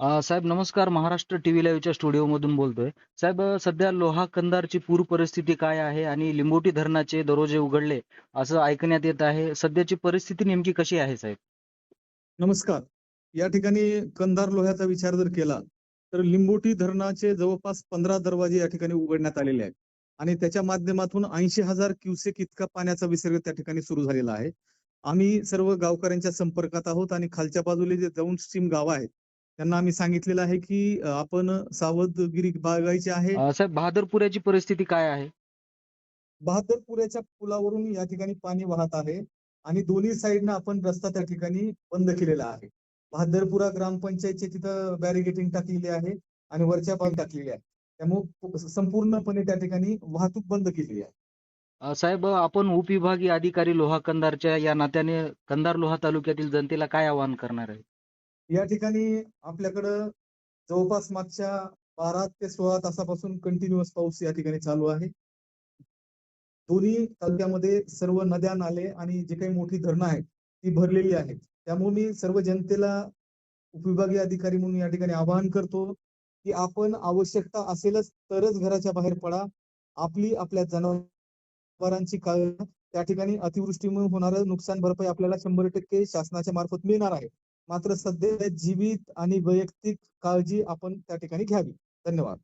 अ, साहेब नमस्कार महाराष्ट्र टीव्ही लाईव्हच्या स्टुडिओमधून बोलतोय. साहेब अ, सध्या लोहा कंधारची पूर परिस्थिती काय आहे आणि लिंबोटी धरणाचे दरवाजे उघडले असं ऐकण्यात येत आहे. सध्याची परिस्थिती नेमकी कशी आहे साहेब? नमस्कार. या ठिकाणी कंधार लोह्याचा विचार जर केला तर लिंबोटी धरणाचे जवळपास पंधरा दरवाजे या ठिकाणी उघडण्यात आलेले आहेत. आणि त्याच्या माध्यमातून ऐंशी हजार क्युसेक इतका पाण्याचा विसर्ग त्या ठिकाणी सुरू झालेला आहे. आम्ही सर्व गावकऱ्यांच्या संपर्कात आहोत आणि खालच्या बाजूला जे जाऊन स्ट्रीम गावं आहेत त्यांना आम्ही सांगितलेलं आहे की आपण सावधगिरी बाळगायची आहे. साहेब बहादरपुऱ्याची परिस्थिती काय आहे? बहादरपुऱ्याच्या पुलावरून या ठिकाणी पाणी वाहत आहे आणि दोन्ही साईडनं आपण रस्ता त्या ठिकाणी बंद केलेला आहे. बहादरपुरा ग्रामपंचायतचे तिथं बॅरिगेटिंग टाकलेली आहे आणि वरच्या पाणी टाकलेली आहे. त्यामुळे संपूर्णपणे त्या ठिकाणी वाहतूक बंद केलेली आहे. साहेब आपण उपविभागीय अधिकारी लोहा कंधारच्या या नात्याने कंधार लोहा तालुक्यातील जनतेला काय आवाहन करणार आहे? या ठिकाणी आपल्याकडं जवळपास मागच्या बारा ते सोळा तासापासून कंटिन्युअस पाऊस या ठिकाणी चालू आहे. दोन्ही तालुक्यामध्ये सर्व नद्या नाले आणि जे काही मोठी धरणं आहेत ती भरलेली आहेत. त्यामुळे मी सर्व जनतेला उपविभागीय अधिकारी म्हणून या ठिकाणी आवाहन करतो की आपण आवश्यकता असेलच तरच घराच्या बाहेर पडा. आपली आपल्या जनावरांची काळजी त्या ठिकाणी अतिवृष्टीमुळे होणारं नुकसान भरपाई आपल्याला शंभर टक्के शासनाच्या मार्फत मिळणार आहे. मात्र सध्या जीवित आणि वैयक्तिक काळजी आपण त्या ठिकाणी घ्यावी. धन्यवाद.